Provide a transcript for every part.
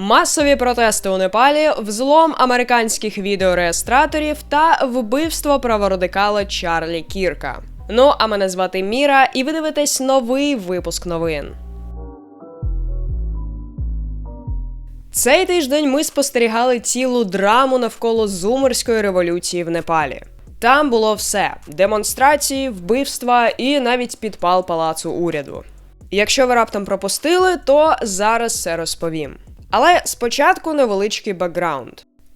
Масові протести у Непалі, взлом американських відеореєстраторів та вбивство праворадикала Чарлі Кірка. Ну а мене звати Міра, і ви дивитесь новий випуск новин. Цей тиждень ми спостерігали цілу драму навколо зумерської революції в Непалі. Там було все: демонстрації, вбивства і навіть підпал палацу уряду. Якщо ви раптом пропустили, то зараз все розповім. Але спочатку невеличкий бекграунд.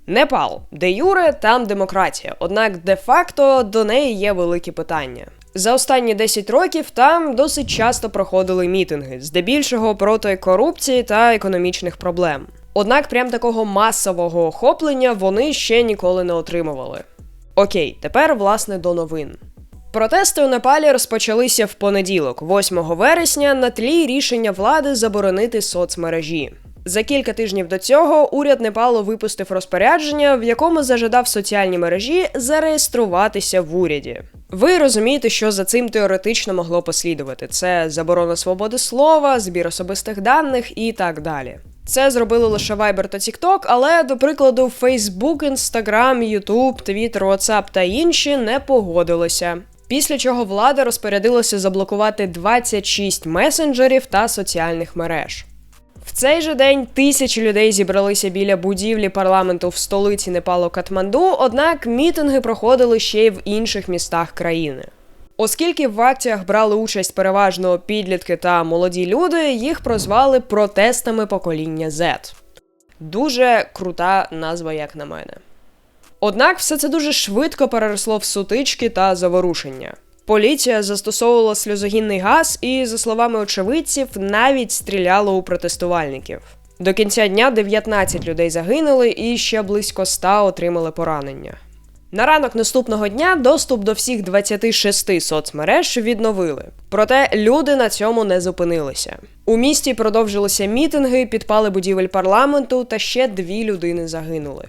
Непал, де Юре, там демократія, однак де-факто до неї є великі питання. За останні 10 років там досить часто проходили мітинги, здебільшого проти корупції та економічних проблем. Однак прям такого масового охоплення вони ще ніколи не отримували. Окей, тепер власне до новин. Протести у Непалі розпочалися в понеділок, 8 вересня, на тлі рішення влади заборонити соцмережі. За кілька тижнів до цього уряд Непалу випустив розпорядження, в якому зажадав соціальні мережі зареєструватися в уряді. Ви розумієте, що за цим теоретично могло послідувати: це заборона свободи слова, збір особистих даних і так далі. Це зробили лише Viber та TikTok, але, до прикладу, Facebook, Instagram, YouTube, Twitter, WhatsApp та інші не погодилися. Після чого влада розпорядилася заблокувати 26 месенджерів та соціальних мереж. В цей же день тисячі людей зібралися біля будівлі парламенту в столиці Непалу Катманду, однак мітинги проходили ще й в інших містах країни. Оскільки в акціях брали участь переважно підлітки та молоді люди, їх прозвали протестами покоління Z. Дуже крута назва, як на мене. Однак все це дуже швидко переросло в сутички та заворушення. Поліція застосовувала сльозогінний газ і, за словами очевидців, навіть стріляла у протестувальників. До кінця дня 19 людей загинули і ще близько 100 отримали поранення. На ранок наступного дня доступ до всіх 26 соцмереж відновили. Проте люди на цьому не зупинилися. У місті продовжилися мітинги, підпали будівель парламенту, та ще дві людини загинули.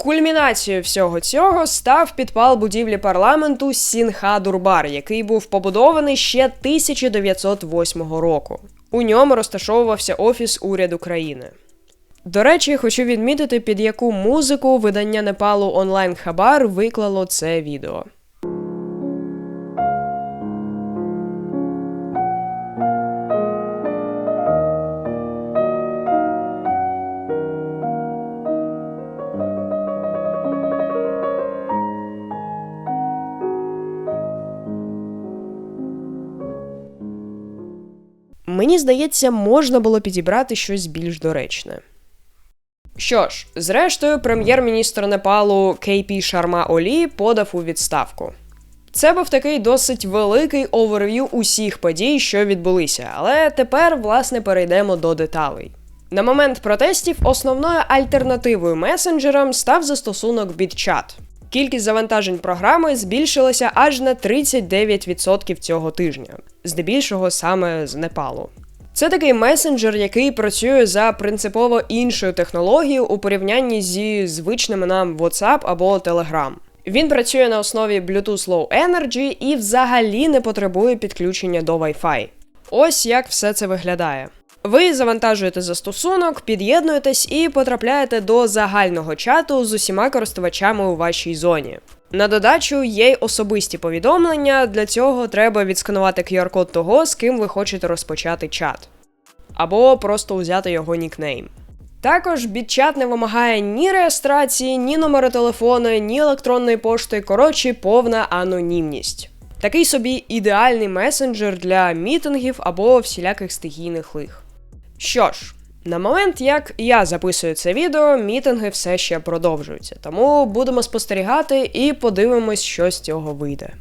Кульмінацією всього цього став підпал будівлі парламенту Сінха Дурбар, який був побудований ще 1908 року. У ньому розташовувався офіс уряду країни. До речі, хочу відмітити, під яку музику видання Непалу онлайн Хабар виклало це відео. Мені здається, можна було підібрати щось більш доречне. Що ж, зрештою, прем'єр-міністр Непалу Кейпі Шарма Олі подав у відставку. Це був такий досить великий оверв'ю усіх подій, що відбулися, але тепер, власне, перейдемо до деталей. На момент протестів основною альтернативою месенджерам став застосунок BitChat. Кількість завантажень програми збільшилася аж на 39% цього тижня, здебільшого саме з Непалу. Це такий месенджер, який працює за принципово іншою технологією у порівнянні зі звичними нам WhatsApp або Telegram. Він працює на основі Bluetooth Low Energy і взагалі не потребує підключення до Wi-Fi. Ось як все це виглядає. Ви завантажуєте застосунок, під'єднуєтесь і потрапляєте до загального чату з усіма користувачами у вашій зоні. На додачу є й особисті повідомлення. Для цього треба відсканувати QR-код того, з ким ви хочете розпочати чат. Або просто взяти його нікнейм. Також BitChat не вимагає ні реєстрації, ні номера телефону, ні електронної пошти, коротше, повна анонімність. Такий собі ідеальний месенджер для мітингів або всіляких стихійних лих. Що ж, на момент, як я записую це відео, мітинги все ще продовжуються, тому будемо спостерігати і подивимось, що з цього вийде.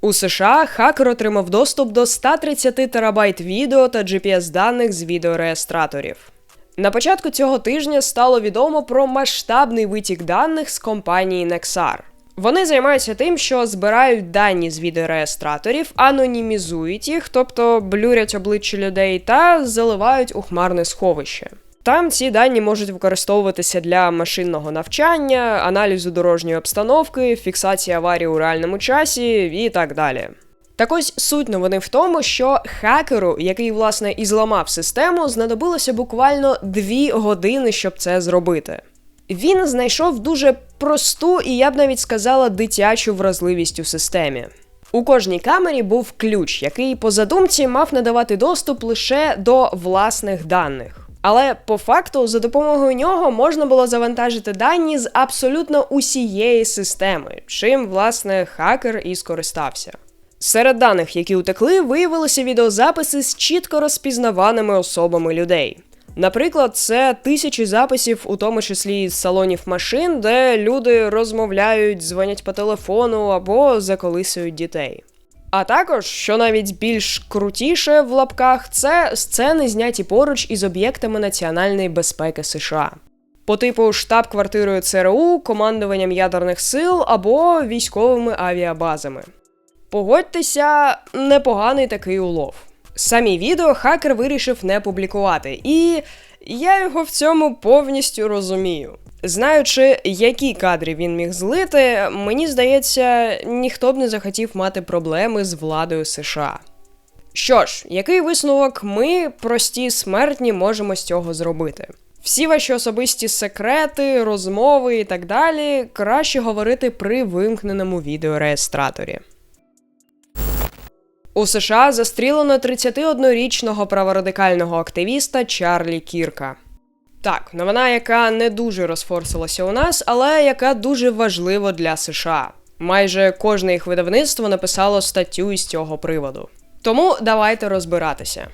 У США хакер отримав доступ до 130 терабайт відео та GPS даних з відеореєстраторів. На початку цього тижня стало відомо про масштабний витік даних з компанії Nexar. Вони займаються тим, що збирають дані з відеореєстраторів, анонімізують їх, тобто блюрять обличчя людей, та заливають у хмарне сховище. Там ці дані можуть використовуватися для машинного навчання, аналізу дорожньої обстановки, фіксації аварії у реальному часі і так далі. Так ось суть новини в тому, що хакеру, який власне і зламав систему, знадобилося буквально дві години, щоб це зробити. Він знайшов дуже просту і я б навіть сказала дитячу вразливість у системі. У кожній камері був ключ, який по задумці мав надавати доступ лише до власних даних. Але по факту за допомогою нього можна було завантажити дані з абсолютно усієї системи, чим власне хакер і скористався. Серед даних, які утекли, виявилися відеозаписи з чітко розпізнаваними особами людей. Наприклад, це тисячі записів, у тому числі з салонів машин, де люди розмовляють, дзвонять по телефону або заколисують дітей. А також, що навіть більш крутіше в лапках, це сцени, зняті поруч із об'єктами національної безпеки США. По типу штаб-квартирою ЦРУ, командуванням ядерних сил або військовими авіабазами. Погодьтеся, непоганий такий улов. Самі відео хакер вирішив не публікувати, і я його в цьому повністю розумію. Знаючи, які кадри він міг злити, мені здається, ніхто б не захотів мати проблеми з владою США. Що ж, який висновок ми, прості смертні, можемо з цього зробити? Всі ваші особисті секрети, розмови і так далі краще говорити при вимкненому відеореєстраторі. У США застрілено 31-річного праворадикального активіста Чарлі Кірка. Так, новина, яка не дуже розфорсилася у нас, але яка дуже важлива для США. Майже кожне їх видавництво написало статтю із цього приводу. Тому давайте розбиратися.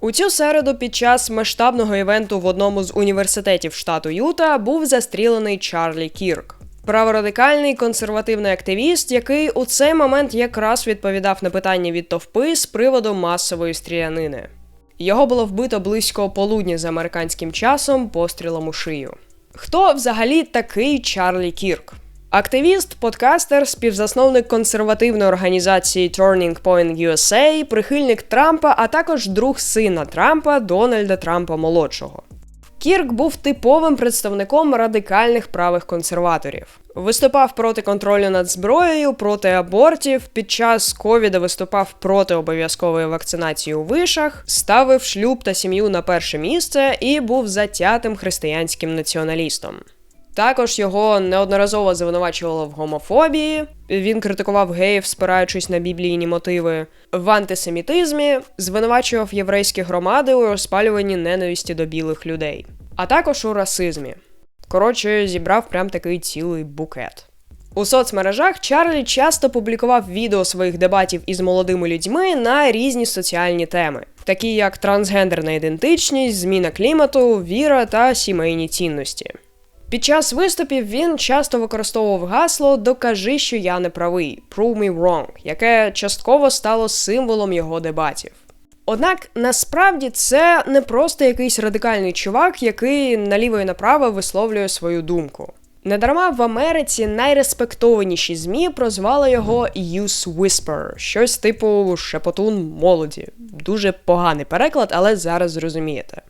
У цю середу під час масштабного івенту в одному з університетів штату Юта був застрілений Чарлі Кірк. Праворадикальний консервативний активіст, який у цей момент якраз відповідав на питання від товпи з приводу масової стрілянини. Його було вбито близько полудня з американським часом пострілом у шию. Хто взагалі такий Чарлі Кірк? Активіст, подкастер, співзасновник консервативної організації Turning Point USA, прихильник Трампа, а також друг сина Трампа Дональда Трампа молодшого. Кірк був типовим представником радикальних правих консерваторів. Виступав проти контролю над зброєю, проти абортів. Під час ковіда виступав проти обов'язкової вакцинації у вишах, ставив шлюб та сім'ю на перше місце і був затятим християнським націоналістом. Також його неодноразово звинувачувало в гомофобії. Він критикував геїв, спираючись на біблійні мотиви, в антисемітизмі, звинувачував єврейські громади у розпалюванні ненависті до білих людей, а також у расизмі. Коротше, зібрав прям такий цілий букет. У соцмережах Чарлі часто публікував відео своїх дебатів із молодими людьми на різні соціальні теми, такі як трансгендерна ідентичність, зміна клімату, віра та сімейні цінності. Під час виступів він часто використовував гасло Докажи, що я не правий, prove me wrong, яке частково стало символом його дебатів. Однак насправді це не просто якийсь радикальний чувак, який наліво і направо висловлює свою думку. Недарма в Америці найреспектованіші ЗМІ прозвали його Youth Whisper, щось типу шепотун молоді. Дуже поганий переклад, але зараз зрозумієте.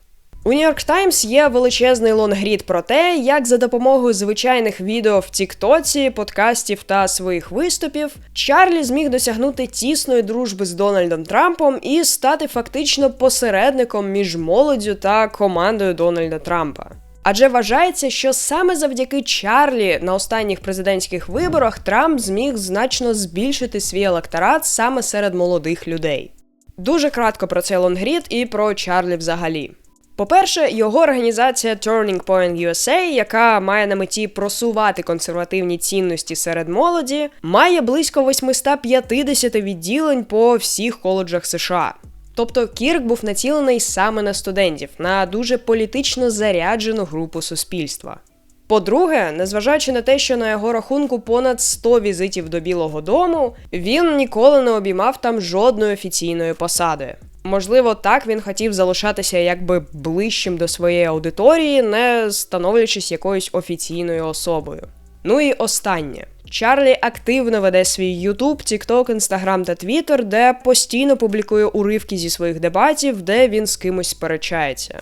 У York Times є величезний лонгрід про те, як за допомогою звичайних відео в Тіктоці, подкастів та своїх виступів Чарлі зміг досягнути тісної дружби з Дональдом Трампом і стати фактично посередником між молоддю та командою Дональда Трампа. Адже вважається, що саме завдяки Чарлі на останніх президентських виборах Трамп зміг значно збільшити свій електорат саме серед молодих людей. Дуже кратко про цей лонгрід і про Чарлі взагалі. По-перше, його організація Turning Point USA, яка має на меті просувати консервативні цінності серед молоді, має близько 850 відділень по всіх коледжах США. Тобто Кірк був націлений саме на студентів, на дуже політично заряджену групу суспільства. По-друге, незважаючи на те, що на його рахунку понад 100 візитів до Білого Дому, він ніколи не обіймав там жодної офіційної посади. Можливо, так він хотів залишатися якби ближчим до своєї аудиторії, не становлячись якоюсь офіційною особою. Ну і останнє. Чарлі активно веде свій YouTube, TikTok, Instagram та Twitter, де постійно публікує уривки зі своїх дебатів, де він з кимось сперечається.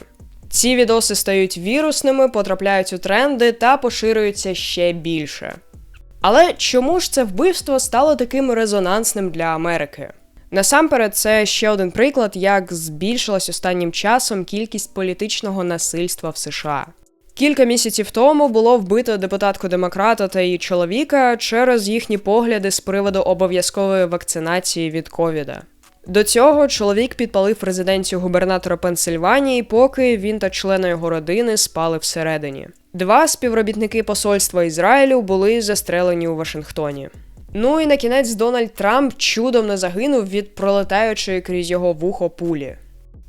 Ці відоси стають вірусними, потрапляють у тренди та поширюються ще більше. Але чому ж це вбивство стало таким резонансним для Америки? Насамперед, це ще один приклад, як збільшилась останнім часом кількість політичного насильства в США. Кілька місяців тому було вбито депутатку демократа та її чоловіка через їхні погляди з приводу обов'язкової вакцинації від ковіда. До цього чоловік підпалив резиденцію губернатора Пенсильванії, поки він та члени його родини спали всередині. Два співробітники посольства Ізраїлю були застрелені у Вашингтоні. Ну і на кінець Дональд Трамп чудом не загинув від пролетаючої крізь його вухо пулі.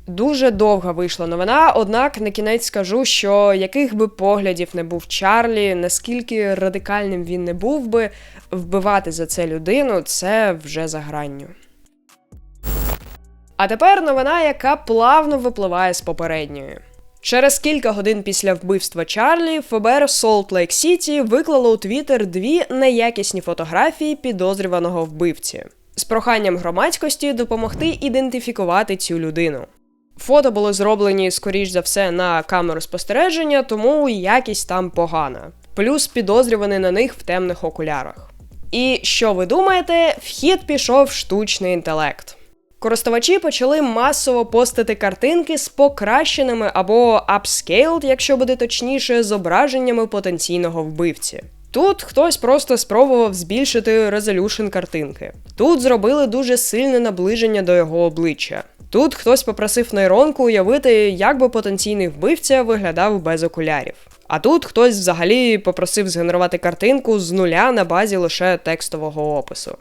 Дуже довга вийшла новина, однак на кінець скажу, що яких би поглядів не був Чарлі, наскільки радикальним він не був би, вбивати за це людину це вже за гранню. А тепер новина, яка плавно випливає з попередньої. Через кілька годин після вбивства Чарлі ФБР Солт Лейк Сіті виклало у Твіттер дві неякісні фотографії підозрюваного вбивці з проханням громадськості допомогти ідентифікувати цю людину. Фото були зроблені, скоріш за все, на камеру спостереження, тому якість там погана. Плюс підозрюваний на них в темних окулярах. І що ви думаєте, в хід пішов штучний інтелект. Користувачі почали масово постити картинки з покращеними або upscaled, якщо буде точніше, зображеннями потенційного вбивці. Тут хтось просто спробував збільшити резолюшн картинки. Тут зробили дуже сильне наближення до його обличчя. Тут хтось попросив нейронку уявити, як би потенційний вбивця виглядав без окулярів. А тут хтось взагалі попросив згенерувати картинку з нуля на базі лише текстового опису.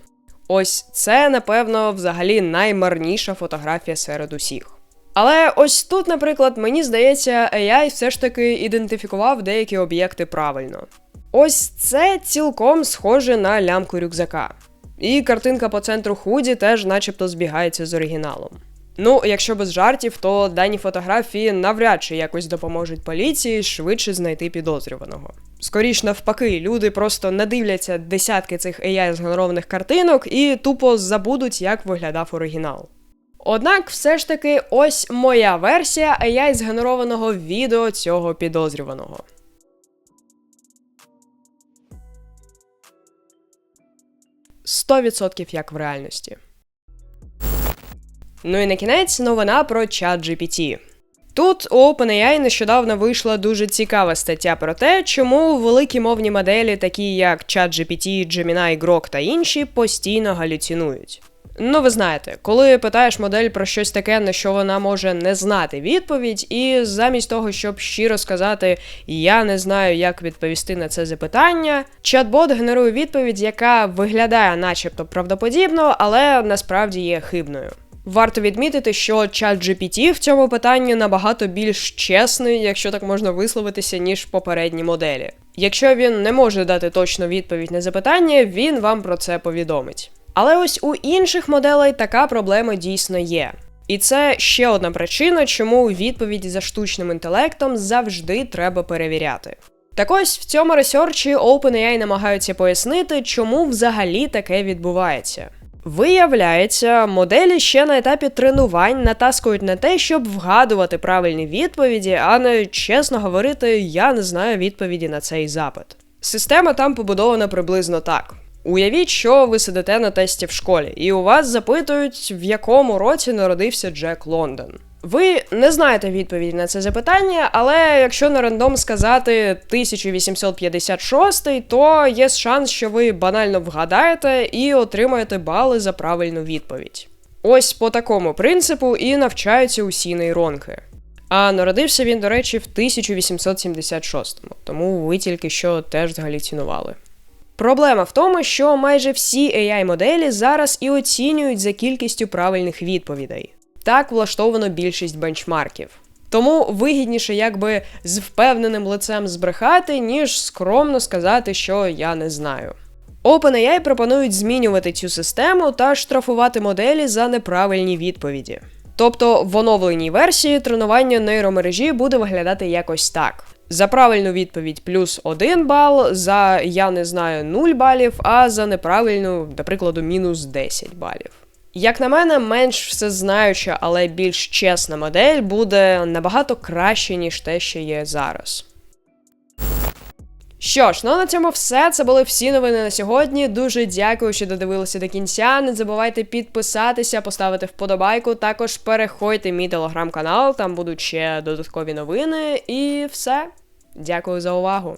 Ось це, напевно, взагалі наймарніша фотографія серед усіх. Але ось тут, наприклад, мені здається, AI все ж таки ідентифікував деякі об'єкти правильно. Ось це цілком схоже на лямку рюкзака. І картинка по центру худі теж начебто збігається з оригіналом. Ну, якщо без жартів, то дані фотографії навряд чи якось допоможуть поліції швидше знайти підозрюваного. Скоріш навпаки, люди просто надивляться десятки цих ai згенерованих картинок і тупо забудуть, як виглядав оригінал. Однак, все ж таки, ось моя версія ai згенерованого відео цього підозрюваного. Сто відсотків як в реальності. Ну і на кінець новина про ChatGPT. Тут у OpenAI нещодавно вийшла дуже цікава стаття про те, чому великі мовні моделі, такі як ChatGPT, Gemini, Grok та інші, постійно галюцінують. Ну, ви знаєте, коли питаєш модель про щось таке, на що вона може не знати відповідь, і замість того, щоб щиро сказати Я не знаю, як відповісти на це запитання, чат-бот генерує відповідь, яка виглядає, начебто, правдоподібно, але насправді є хибною. Варто відмітити, що чат GPT в цьому питанні набагато більш чесний, якщо так можна висловитися, ніж попередні моделі. Якщо він не може дати точну відповідь на запитання, він вам про це повідомить. Але ось у інших моделей така проблема дійсно є. І це ще одна причина, чому відповіді за штучним інтелектом завжди треба перевіряти. Так ось в цьому ресерчі OpenAI намагаються пояснити, чому взагалі таке відбувається. Виявляється, моделі ще на етапі тренувань натаскують на те, щоб вгадувати правильні відповіді, а не чесно говорити, я не знаю відповіді на цей запит. Система там побудована приблизно так. Уявіть, що ви сидите на тесті в школі, і у вас запитують, в якому році народився Джек Лондон. Ви не знаєте відповіді на це запитання, але якщо на рандом сказати 1856, то є шанс, що ви банально вгадаєте і отримаєте бали за правильну відповідь. Ось по такому принципу і навчаються усі нейронки. А народився він, до речі, в 1876-му, тому ви тільки що теж згалюцінували. Проблема в тому, що майже всі AI-моделі зараз і оцінюють за кількістю правильних відповідей. Так влаштовано більшість бенчмарків. Тому вигідніше якби з впевненим лицем збрехати, ніж скромно сказати, що я не знаю. OpenAI пропонують змінювати цю систему та штрафувати моделі за неправильні відповіді. Тобто в оновленій версії тренування нейромережі буде виглядати якось так: за правильну відповідь плюс 1 бал, за я не знаю 0 балів, а за неправильну, до прикладу, мінус 10 балів. Як на мене, менш всезнаюча, але більш чесна модель буде набагато краще, ніж те, що є зараз. Що ж, ну на цьому все. Це були всі новини на сьогодні. Дуже дякую, що додивилися до кінця. Не забувайте підписатися, поставити вподобайку. Також переходьте в мій телеграм-канал, там будуть ще додаткові новини. І все. Дякую за увагу.